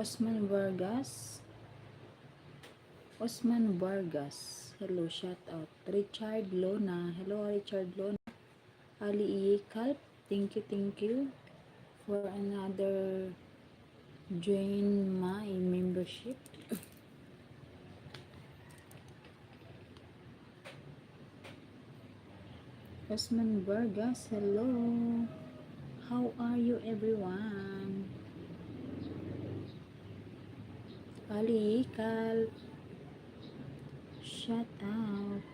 Osman Vargas. Osman Vargas. Hello, shout out. Richard Lona. Hello, Richard Lona. Ali Iyekal. Thank you, thank you for another join my membership. Osman Vargas, hello. How are you everyone? Ali Ikal. Shout out.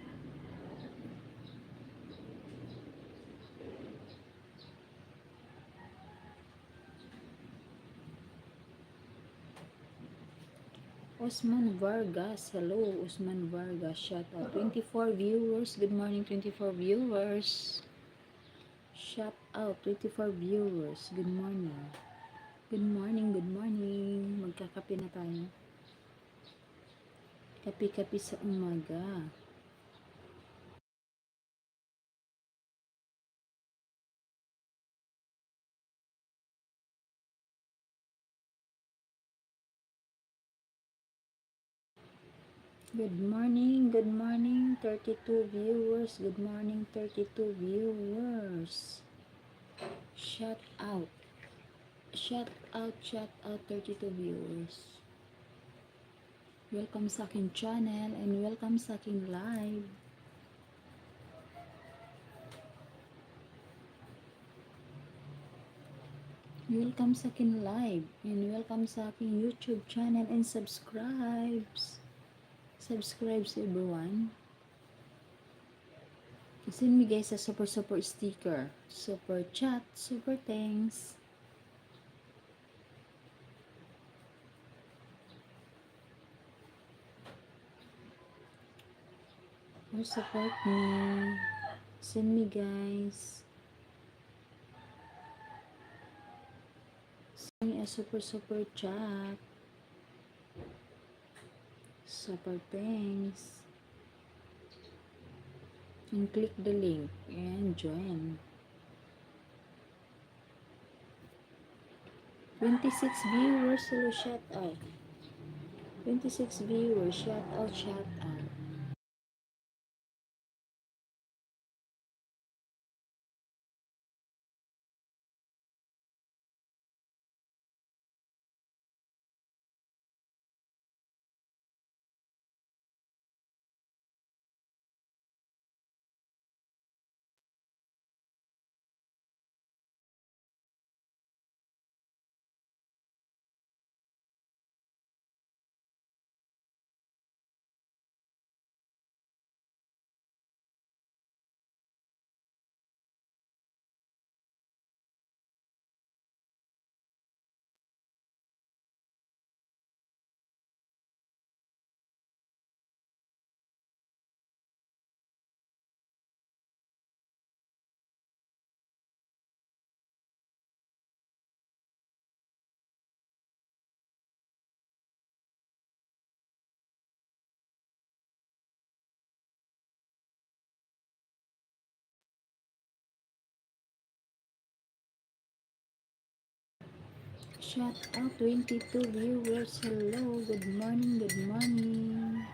Osman Vargas. Hello, Osman Vargas. Shout out. 24 viewers. Good morning, 24 viewers. Shout out. 24 viewers. Good morning. Good morning, good morning. Magkakape na tayo. Kape-kape sa umaga. Good morning, good morning, 32 viewers. Good morning, 32 viewers. Shout out. Shout out, shout out, 32 viewers. Welcome sa aking channel and welcome sa aking live. Welcome sa aking live and welcome sa aking YouTube channel and subscribes. Subscribe everyone. Send me guys a super super sticker, super chat, super thanks. Or support me. Send me guys. Send me a super super chat. Super thanks. And click the link and join. 26 viewers, hello, shout out. 26 viewers, shout out, shout out. Shout out 22 viewers. Hello, good morning, good morning.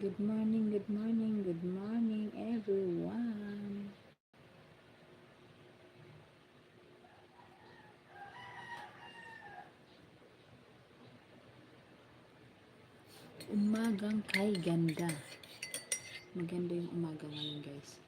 Good morning, good morning, good morning Umagang kay ganda. Maganda yung umaga ngayon guys.